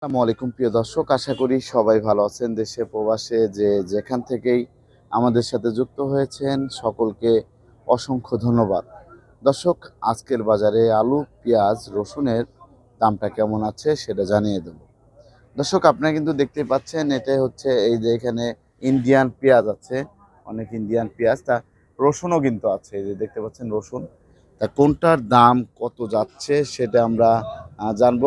আসসালামু আলাইকুম, প্রিয় দর্শক। আশা করি সবাই ভালো আছেন। দেশে, প্রবাসে যে যেখান থেকেই আমাদের সাথে যুক্ত হয়েছেন, সকলকে অসংখ্য ধন্যবাদ। দর্শক, আজকের বাজারে আলু, পেঁয়াজ, রসুনের দামটা কেমন আছে সেটা জানিয়ে দেব। দর্শক, আপনারা কিন্তু দেখতে পাচ্ছেন এটাই হচ্ছে এই যে এখানে ইন্ডিয়ান পেঁয়াজ আছে। অনেক ইন্ডিয়ান পেঁয়াজ, তা রসুনও কিন্তু আছে। এই যে দেখতে পাচ্ছেন রসুন। তা কোনটার দাম কত যাচ্ছে সেটা আমরা জানব।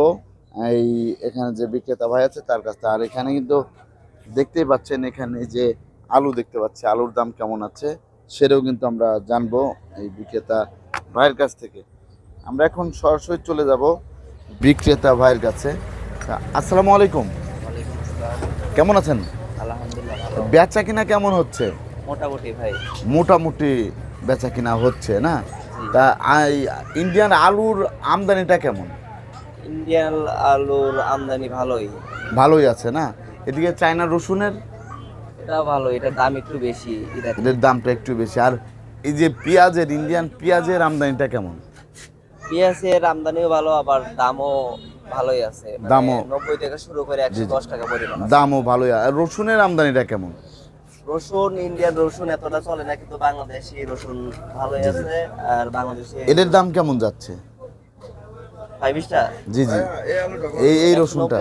এই এখানে যে বিক্রেতা ভাই আছে তার কাছে আর এখানে কিন্তু দেখতেই পাচ্ছেন এখানে যে আলু দেখতে পাচ্ছি আলুর দাম কেমন আছে সেটাও কিন্তু আমরা জানব এই বিক্রেতা ভাইয়ের কাছ থেকে। আমরা এখন সরাসরি চলে যাব বিক্রেতা ভাইয়ের কাছে। আসসালামু আলাইকুম। কেমন আছেন? আলহামদুলিল্লাহ বেচা কিনা কেমন হচ্ছে? মোটামুটি ভাই। মোটামুটি বেচা কিনা হচ্ছে না? তা ইন্ডিয়ান আলুর আমদানিটা কেমন? ইন্ডিয়ান আলুর আমদানি ভালোই। ভালোই আছে না? এদিকে চায়না রসুনের? এটা ভালো এটার দাম একটু বেশি। এদের দামটা একটু বেশি। আর এই যে পেঁয়াজের ইন্ডিয়ান পেঁয়াজের আমদানিটা কেমন? পেঁয়াজের আমদানিও ভালো আবার দামও ভালোই আছে। মানে দামও- নব্বই থেকে শুরু করে একশো দশ টাকা পরিমাণ দামও ভালোই। আর রসুনের আমদানিটা কেমন? রসুন ইন্ডিয়ান রসুন এতটা চলে না কিন্তু বাংলাদেশি রসুন ভালোই আছে আর বাংলাদেশি এদের দাম কেমন যাচ্ছে? ফাইভ স্টার জি। জি এই এই রসুনটা।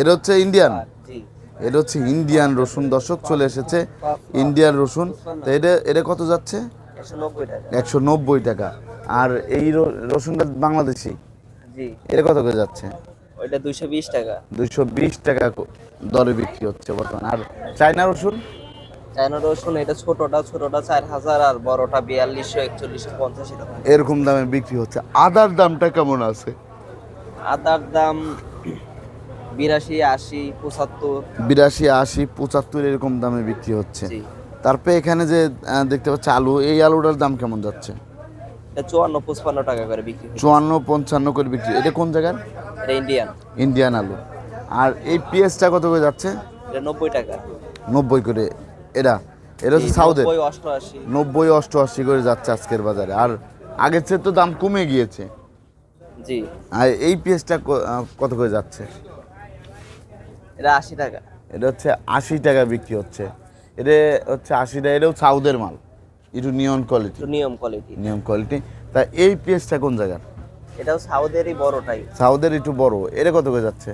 এটা হচ্ছে ইন্ডিয়ান জি। এটা হচ্ছে ইন্ডিয়ান রসুন। দর্শক চলে এসেছে ইন্ডিয়ান রসুন। তো এটা এটা কত যাচ্ছে? একশো নব্বই টাকা। আর এই রসুনটা বাংলাদেশি? এটা কত করে যাচ্ছে? ওইটা দুইশো বিশ টাকা। দুইশো বিশ টাকা দরে বিক্রি হচ্ছে বর্তমানে। আর চায়না রসুন? চায়না রসুন এটা ছোটটা ছোটটা চার হাজার আর বড়টা বিয়াল্লিশশো একচল্লিশশো পঞ্চাশ এরকম এরকম দামে বিক্রি হচ্ছে। আদার দামটা কেমন আছে? আদার দাম বিরাশি আশি পঁচাত্তর। বিরাশি আশি পঁচাত্তর এরকম দামে বিক্রি হচ্ছে। তারপরে এখানে যে দেখতে পাচ্ছি আলু এই আলুটার দাম কেমন যাচ্ছে? চুয়ান্ন পঁচপান্ন টাকা করে বিক্রি চুয়ান্ন পঞ্চান্ন করে বিক্রি। এটা কোন জায়গার? এটা ইন্ডিয়ান। ইন্ডিয়ান আলু। আর এই পেঁয়াজটা কত করে যাচ্ছে? এটা নব্বই টাকা। নব্বই করে। এটা এটা হচ্ছে নব্বই অষ্টআশি। করে যাচ্ছে আজকের বাজারে। আর আগের চেয়ে তো দাম কমে গিয়েছে। জি। আর এই পেঁয়াজটা কত করে যাচ্ছে? এটা আশি টাকা। এটা হচ্ছে আশি টাকা বিক্রি হচ্ছে। এটা হচ্ছে আশি টাকা এটাও সাউদের মাল। একটু নিয়ন কোয়ালিটি নিয়ম কোয়ালিটি নিয়ম কোয়ালিটি তা এই পেঁয়াজটা কোন জায়গার? এটাও সাউদেরই বড়টাই সাউদের একটু বড়। এটা কত করে যাচ্ছে?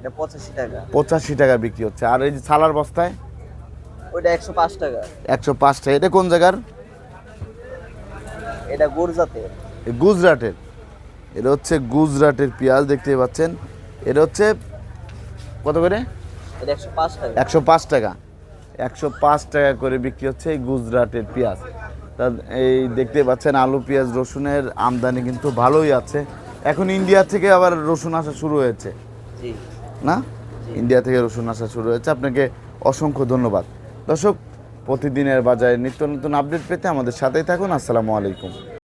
এটা পঁচাশি টাকা। পঁচাশি টাকা বিক্রি হচ্ছে। আর এই যে সালার বস্তায়? ওইটা একশো পাঁচ টাকা। একশো পাঁচ টাকা। এটা কোন জায়গার? এটা এ গুজরাটের। এটা হচ্ছে গুজরাটের পেঁয়াজ দেখতে পাচ্ছেন। এটা হচ্ছে কত করে? একশো পাঁচ টাকা। একশো পাঁচ টাকা। করে বিক্রি হচ্ছে এই গুজরাটের পেঁয়াজ। তা এই দেখতে পাচ্ছেন আলু পেঁয়াজ রসুনের আমদানি কিন্তু ভালোই আছে। এখন ইন্ডিয়া থেকে আবার রসুন আসা শুরু হয়েছে। না? ইন্ডিয়া থেকে রসুন আসা শুরু হয়েছে। আপনাকে অসংখ্য ধন্যবাদ। দর্শক প্রতিদিনের বাজারে নিত্য নতুন আপডেট পেতে আমাদের সাথেই থাকুন। আসসালামু আলাইকুম।